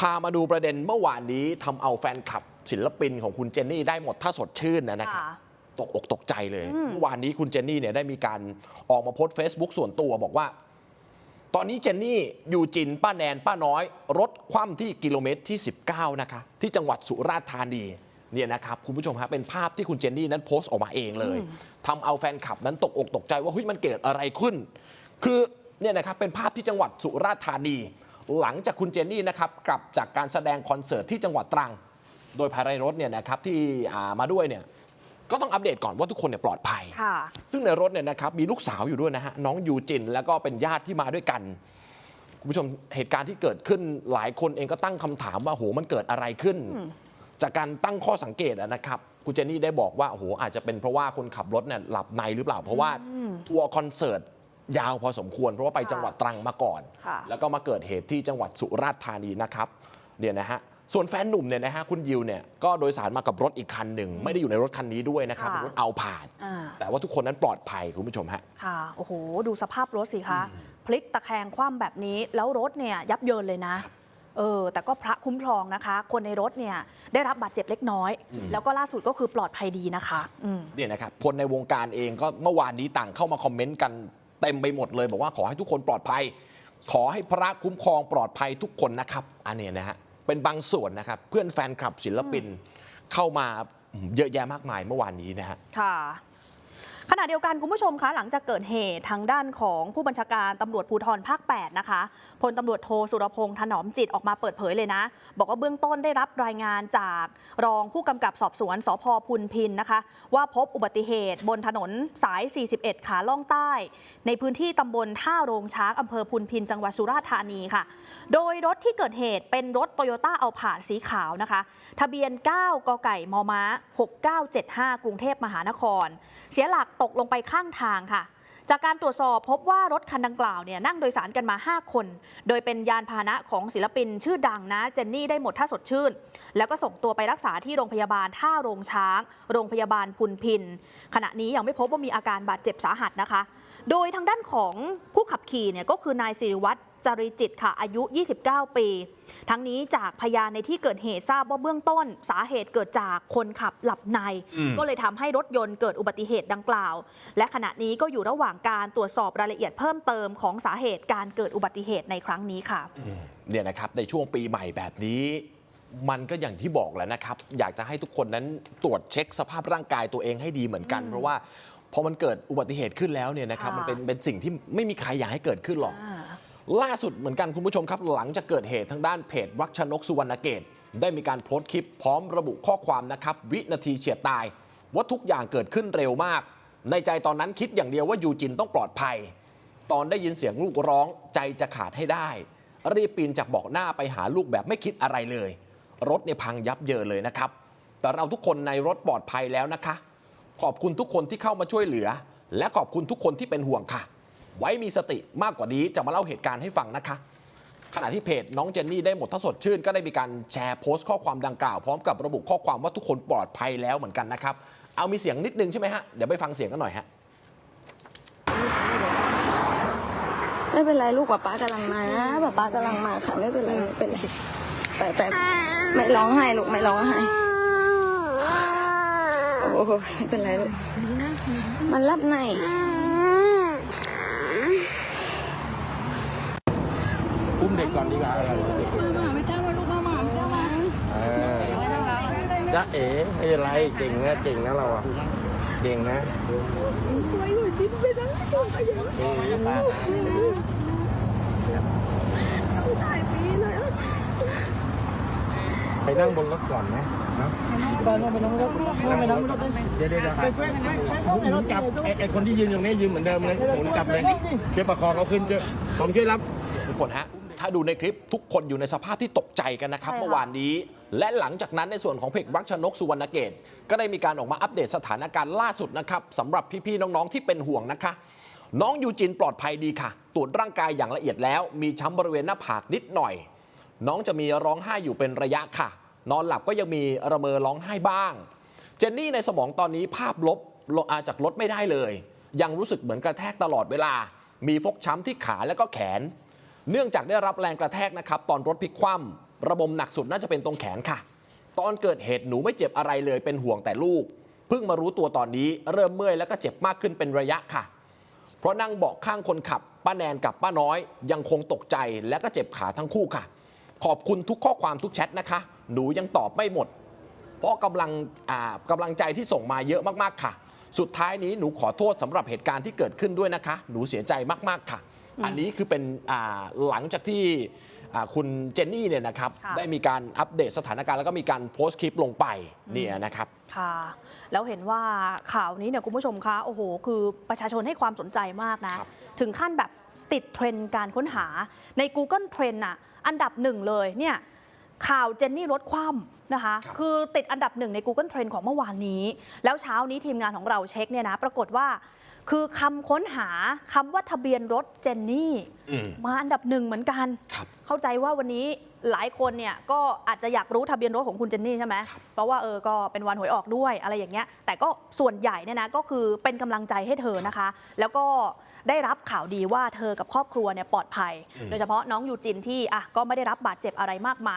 พามาดูประเด็นเมื่อวานนี้ทำเอาแฟนคลับศิลปินของคุณเจนนี่ได้หมดถ้าสดชื่นนะครับค่ะตกอกตกใจเลยเมื่อวานนี้คุณเจนนี่เนี่ยได้มีการออกมาโพสต์ Facebook ส่วนตัวบอกว่า ตอนนี้เจนนี่อยู่จินป้าแนนป้าน้อย รถคว่ำที่กิโลเมตรที่ 19 นะคะ ที่จังหวัดสุราษฎร์ธานีเนี่ยนะครับคุณผู้ชมฮะเป็นภาพที่คุณเจนนี่นั้นโพสต์ออกมาเองเลยทำเอาแฟนคลับนั้นตกอกตกใจว่าเฮ้ยมันเกิดอะไรขึ้น คือเนี่ยนะครับเป็นภาพที่จังหวัดสุราษฎร์ธานี หลังจากคุณเจนนี่นะครับกลับจากการแสดงคอนเสิร์ตที่จังหวัดตรัง โดยภายในรถเนี่ยนะครับที่อ่ามาด้วยเนี่ยก็ต้องอัปเดตก่อนว่าทุกคนเนี่ยปลอดภัยค่ะซึ่งในรถเนี่ยนะครับมีลูกสาวอยู่ด้วยนะฮะน้องยูจิน แล้วก็เป็นญาติที่มาด้วยกันคุณผู้ชมเหตุการณ์ที่เกิดขึ้นหลายคนเองก็ตั้งคำถามว่าโหมันเกิดอะไรขึ้น จากการตั้งข้อสังเกตอะนะครับคุณเจนนี่ได้บอกว่าโอ้โหอาจจะเป็นเพราะว่าคนขับรถเนี่ยหลับในหรือเปล่า เพราะว่าทัวร์คอนเสิร์ต ยาวพอสมควรเพราะว่าไปค่ะจังหวัดตรังมาก่อนค่ะแล้วก็มาเกิดเหตุที่จังหวัดสุราษฎร์ธานีนะครับเนี่ยนะฮะส่วนแฟนหนุ่มเนี่ยนะฮะคุณยิวเนี่ยก็โดยสารมากับรถอีกคันหนึ่ง ไม่ได้อยู่ในรถคันนี้ด้วยนะครับค่ะเป็นรถเอาผ่านอ่าแต่ว่าทุกคนนั้นปลอดภัยคุณผู้ชมฮะค่ะโอ้โห ดูสภาพรถสิคะพลิกตะแคงคว่ำแบบนี้ แล้วรถเนี่ยยับเยินเลยนะเออแต่ก็พระคุ้มครองนะคะ คนในรถเนี่ยได้รับบาดเจ็บเล็กน้อย แล้วก็ล่าสุดก็คือปลอดภัยดีนะคะอืมเนี่ยนะครับคนในวงการเองก็เมื่อวานนี้ต่างเข้ามาคอมเมนต์กัน เต็มไปหมดเลย บอกว่าขอให้ทุกคนปลอดภัย ขอให้พระคุ้มครองปลอดภัยทุกคนนะครับ อันเนี้ยนะฮะเป็นบางส่วนนะครับ เพื่อนแฟนคลับศิลปินเข้ามาเยอะแยะมากมายเมื่อวานนี้นะฮะค่ะ ขณะเดียวกันคุณผู้ชมคะหลังจากเกิดเหตุทางด้านของผู้บัญชาการตำรวจภูธรภาค 8 นะคะพลตำรวจโทสุรพงษ์ถนอมจิตออกมาเปิดเผยเลยนะ บอกว่าเบื้องต้นได้รับรายงานจากรองผู้กำกับสอบสวนสพพุนพินนะคะ ว่าพบอุบัติเหตุบนถนนสาย 41 ขาล่องใต้ ในพื้นที่ตำบลท่าโรงช้างอำเภอพุนพินจังหวัดสุราษฎร์ธานีค่ะ โดยรถที่เกิดเหตุเป็นรถโตโยต้าเอาผาดสีขาวนะคะ ทะเบียน 9 กไก่มม้า6975 กรุงเทพมหานคร เสียหลักตกลงไปข้างทางค่ะ จากการตรวจสอบพบว่ารถคันดังกล่าวเนี่ยนั่งโดยสารกันมา 5 คน โดยเป็นยานพาหนะของศิลปินชื่อดังนะเจนนี่ได้หมดท่าสดชื่น แล้วก็ส่งตัวไปรักษาที่โรงพยาบาลท่าโรงช้าง โรงพยาบาลพุนพิน ขณะนี้ยังไม่พบว่ามีอาการบาดเจ็บสาหัสนะคะ โดยทางด้านของผู้ขับขี่เนี่ยก็คือนายสิริวัตร จริจิตค่ะอายุ 29 ปี ทั้งนี้จากพยานในที่เกิดเหตุทราบว่าเบื้องต้น สาเหตุเกิดจากคนขับหลับใน ก็เลยทำให้รถยนต์เกิดอุบัติเหตุดังกล่าว และขณะนี้ก็อยู่ระหว่างการตรวจสอบรายละเอียดเพิ่มเติมของสาเหตุการเกิดอุบัติเหตุในครั้งนี้ค่ะเนี่ยนะครับในช่วงปีใหม่แบบนี้มันก็อย่างที่บอกแหล้วนะครับ อยากจะให้ทุกคนนั้นตรวจเช็คสภาพร่างกายตัวเองให้ดีเหมือนกัน เพราะว่าพอมันเกิดอุบัติเหตุขึ้นแล้วเนี่ยนะครับค่ะมันเป็นเป็นสิ่งที่ไม่มีใครอยากให้เกิดขึ้นหรอกอ่า ล่าสุดเหมือนกันคุณผู้ชมครับ หลังจากเกิดเหตุทางด้านเพจรักชนกสุวรรณเกต ได้มีการโพสต์คลิปพร้อมระบุข้อความนะครับ วินาทีเฉียดตาย ว่าทุกอย่างเกิดขึ้นเร็วมาก ในใจตอนนั้นคิดอย่างเดียวว่ายูจินต้องปลอดภัย ตอนได้ยินเสียงลูกร้องใจจะขาดให้ได้ รีบปีนจากเบาะหน้าไปหาลูกแบบไม่คิดอะไรเลย รถเนี่ยพังยับเยินเลยนะครับ แต่เราทุกคนในรถปลอดภัยแล้วนะคะ ขอบคุณทุกคนที่เข้ามาช่วยเหลือ และขอบคุณทุกคนที่เป็นห่วงค่ะ ไว้มีสติมากกว่านี้จะมาเล่าเหตุการณ์ให้ฟังนะคะ ขณะที่เพจน้องเจนนี่ได้หมดถ้าสดชื่น ก็ได้มีการแชร์โพสต์ข้อความดังกล่าว พร้อมกับระบุข้อความว่าทุกคนปลอดภัยแล้วเหมือนกันนะครับ เอามีเสียงนิดนึงใช่ไหมฮะ เดี๋ยวไปฟังเสียงกันหน่อยฮะไม่เป็นไรลูกป๊าป๊ากำลังมานะป๊าป๊ากำลังมาค่ะไม่เป็นไรไม่เป็นไรไปไปไม่ร้องไห้ลูกไม่ร้องไห้โอ้โหไม่เป็นไรลูกมันรับใน อุ้มเด็กก่อนดีกว่าอะไรไม่จ้ามาลูกมาหมาไม่จ้ามาเออจ๊ะเอ๋ไม่เป็นไรเก่งนะเก่งนะเราอะเก่งนะสวยอยู่จิ้มไปทั้งตัวไปเยอะเก่งนะตายปีเลยไปนั่งบนรถก่อนไหมนะไปนั่งไปนั่งรถนั่งไปนั่งรถเดี๋ยวเดี๋ยวเดี๋ยวหมุนกลับไอ้ไอ้คนที่ยืนตรงนี้ยืนเหมือนเดิมเลยหมุนกลับเลยช่วยประคองเขาขึ้นเยอะผมช่วยรับทุกคนฮะ ถ้าดูในคลิปทุกคนอยู่ในสภาพที่ตกใจกันนะครับใช่ค่ะเมื่อวานนี้ และหลังจากนั้นในส่วนของเพจรักชนกสุวรรณเกตก็ได้มีการออกมาอัปเดตสถานการณ์ล่าสุดนะครับสำหรับพี่ๆน้องๆที่เป็นห่วงนะคะ น้องยูจินปลอดภัยดีค่ะ ตรวจร่างกายอย่างละเอียดแล้ว มีช้ำบริเวณหน้าผากนิดหน่อย น้องจะมีร้องไห้อยู่เป็นระยะค่ะ นอนหลับก็ยังมีระเมอร้องไห้บ้าง เจนนี่ในสมองตอนนี้ภาพลบลงอาจากรถไม่ได้เลย ยังรู้สึกเหมือนกระแทกตลอดเวลา มีฟกช้ำที่ขาและก็แขน เนื่องจากได้รับแรงกระแทกนะครับตอนรถพลิกคว่ำระบมหนักสุดน่าจะเป็นตรงแขนค่ะ ตอนเกิดเหตุหนูไม่เจ็บอะไรเลยเป็นห่วงแต่ลูก เพิ่งมารู้ตัวตอนนี้เริ่มเมื่อยแล้วก็เจ็บมากขึ้นเป็นระยะค่ะ เพราะนั่งเบาะข้างคนขับ ป้าแนนกับป้าน้อย ยังคงตกใจและก็เจ็บขาทั้งคู่ค่ะ ขอบคุณทุกข้อความทุกแชทนะคะ หนูยังตอบไม่หมด เพราะกำลังอ่ากำลังใจที่ส่งมาเยอะมากๆค่ะ สุดท้ายนี้หนูขอโทษสำหรับเหตุการณ์ที่เกิดขึ้นด้วยนะคะ หนูเสียใจมากๆค่ะ อันนี้คือเป็นอ่าหลังจากที่อ่าคุณเจนนี่เนี่ยนะครับค่ะได้มีการอัปเดตสถานการณ์แล้วก็มีการโพสต์คลิปลงไปเนี่ยนะครับค่ะแล้วเห็นว่าข่าวนี้เนี่ยคุณผู้ชมคะโอ้โห คือประชาชนให้ความสนใจมากนะครับถึงขั้นแบบติดเทรนด์การค้นหาใน Google Trend น่ะอันดับหนึ่งเลยเนี่ยข่าวเจนนี่รถคว่ำนะคะครับคือติดอันดับหนึ่งใน Google Trend ของเมื่อวานนี้ แล้วเช้านี้ทีมงานของเราเช็คเนี่ยนะ ปรากฏว่า คือคำค้นหาคำว่าทะเบียนรถเจนนี่อืมมาอันดับหนึ่งเหมือนกันครับเข้าใจว่าวันนี้หลายคนเนี่ยก็อาจจะอยากรู้ทะเบียนรถของคุณเจนนี่ใช่ไหมเพราะว่าเออก็เป็นวันหวยออกด้วยอะไรอย่างเงี้ย แต่ก็ส่วนใหญ่เนี่ยนะก็คือเป็นกำลังใจให้เธอนะคะ แล้วก็ได้รับข่าวดีว่าเธอกับครอบครัวเนี่ยปลอดภัย โดยเฉพาะน้องยูจินที่อะก็ไม่ได้รับบาดเจ็บอะไรมากมาย